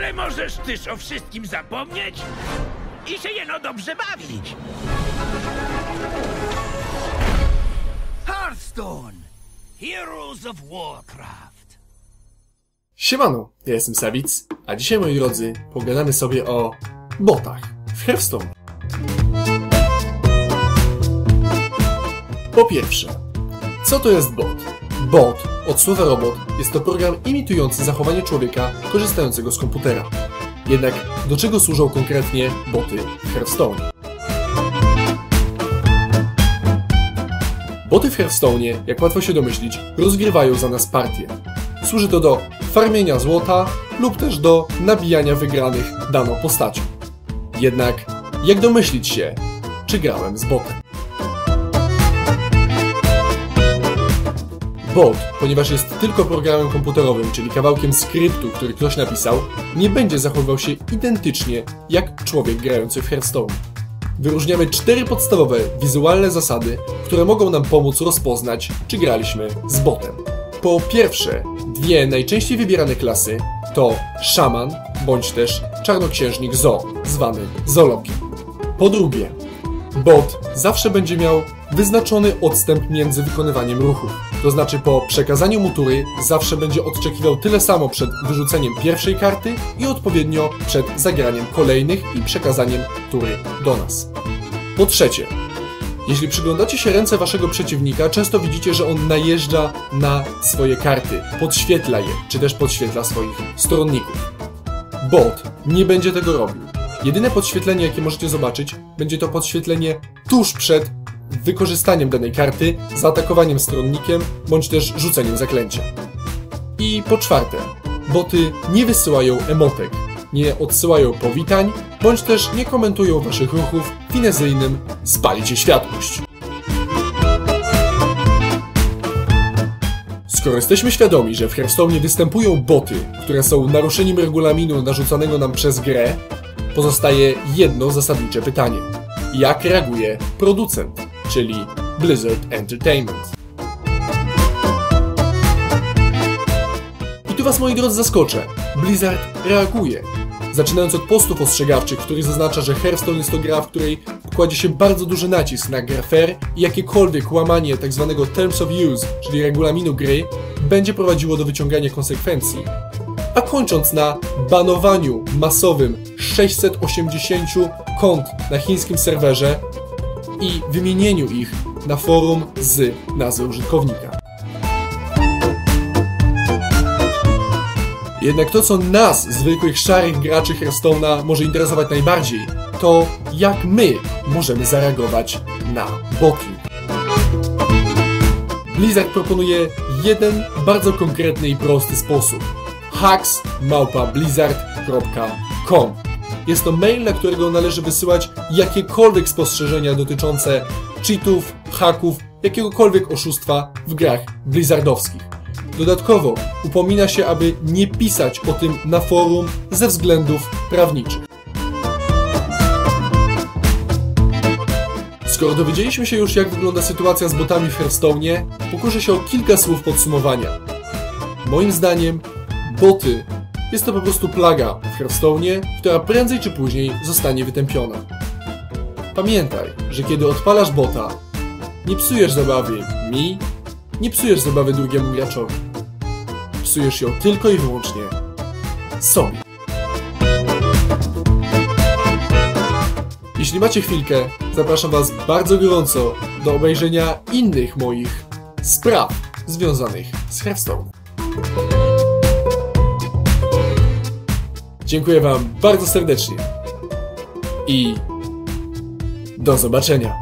Ale możesz też o wszystkim zapomnieć i się jeno dobrze bawić. Hearthstone. Heroes of Warcraft. Siemano, ja jestem Sawic, a dzisiaj moi drodzy pogadamy sobie o botach w Hearthstone. Po pierwsze, co to jest bot? Bot, od słowa robot, jest to program imitujący zachowanie człowieka korzystającego z komputera. Jednak do czego służą konkretnie boty w Hearthstone? Boty w Hearthstone, jak łatwo się domyślić, rozgrywają za nas partie. Służy to do farmienia złota lub też do nabijania wygranych daną postacią. Jednak, jak domyślić się, czy grałem z botem? Bot, ponieważ jest tylko programem komputerowym, czyli kawałkiem skryptu, który ktoś napisał, nie będzie zachowywał się identycznie jak człowiek grający w Hearthstone. Wyróżniamy cztery podstawowe wizualne zasady, które mogą nam pomóc rozpoznać, czy graliśmy z botem. Po pierwsze, dwie najczęściej wybierane klasy to szaman bądź też czarnoksiężnik Zo, zwany Zologiem. Po drugie, bot zawsze będzie miał wyznaczony odstęp między wykonywaniem ruchów. To znaczy po przekazaniu mu tury zawsze będzie odczekiwał tyle samo przed wyrzuceniem pierwszej karty i odpowiednio przed zagraniem kolejnych i przekazaniem tury do nas. Po trzecie, jeśli przyglądacie się ręce waszego przeciwnika, często widzicie, że on najeżdża na swoje karty, podświetla je, czy też podświetla swoich stronników. Bot nie będzie tego robił. Jedyne podświetlenie, jakie możecie zobaczyć, będzie to podświetlenie tuż przed wykorzystaniem danej karty, zaatakowaniem stronnikiem, bądź też rzuceniem zaklęcia. I po czwarte, boty nie wysyłają emotek, nie odsyłają powitań, bądź też nie komentują waszych ruchów finezyjnym spalicie światłość. Skoro jesteśmy świadomi, że w Hearthstone występują boty, które są naruszeniem regulaminu narzuconego nam przez grę, pozostaje jedno zasadnicze pytanie. Jak reaguje producent, czyli Blizzard Entertainment? I tu was moi drodzy zaskoczę. Blizzard reaguje. Zaczynając od postów ostrzegawczych, który zaznacza, że Hearthstone jest to gra, w której kładzie się bardzo duży nacisk na grę fair i jakiekolwiek łamanie tzw. Terms of Use, czyli regulaminu gry, będzie prowadziło do wyciągania konsekwencji. A kończąc na banowaniu masowym 680 kont na chińskim serwerze i wymienieniu ich na forum z nazwy użytkownika. Jednak to, co nas, zwykłych szarych graczy Hearthstone'a, może interesować najbardziej, to jak my możemy zareagować na boty. Blizzard proponuje jeden bardzo konkretny i prosty sposób. hacks.blizzard.com Jest to mail, na którego należy wysyłać jakiekolwiek spostrzeżenia dotyczące cheatów, haków, jakiegokolwiek oszustwa w grach blizzardowskich. Dodatkowo upomina się, aby nie pisać o tym na forum ze względów prawniczych. Skoro dowiedzieliśmy się już, jak wygląda sytuacja z botami w Hearthstone, pokuszę się o kilka słów podsumowania. Moim zdaniem, boty jest to po prostu plaga w Hearthstone, która prędzej czy później zostanie wytępiona. Pamiętaj, że kiedy odpalasz bota, nie psujesz zabawy mi, nie psujesz zabawy drugiemu graczowi. Psujesz ją tylko i wyłącznie sobie. Jeśli macie chwilkę, zapraszam Was bardzo gorąco do obejrzenia innych moich spraw związanych z Hearthstone. Dziękuję Wam bardzo serdecznie i do zobaczenia.